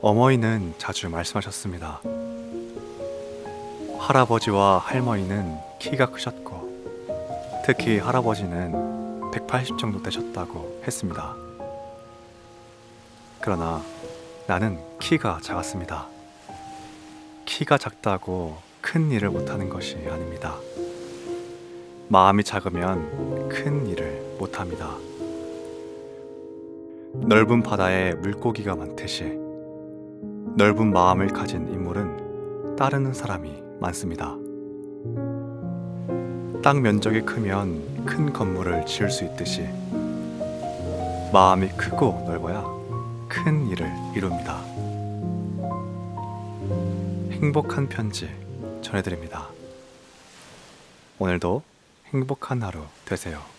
어머니는 자주 말씀하셨습니다. 할아버지와 할머니는 키가 크셨고 특히 할아버지는 180 정도 되셨다고 했습니다. 그러나 나는 키가 작았습니다. 키가 작다고 큰 일을 못하는 것이 아닙니다. 마음이 작으면 큰 일을 못합니다. 넓은 바다에 물고기가 많듯이 넓은 마음을 가진 인물은 따르는 사람이 많습니다. 땅 면적이 크면 큰 건물을 지을 수 있듯이 마음이 크고 넓어야 큰 일을 이룹니다. 행복한 편지 전해드립니다. 오늘도 행복한 하루 되세요.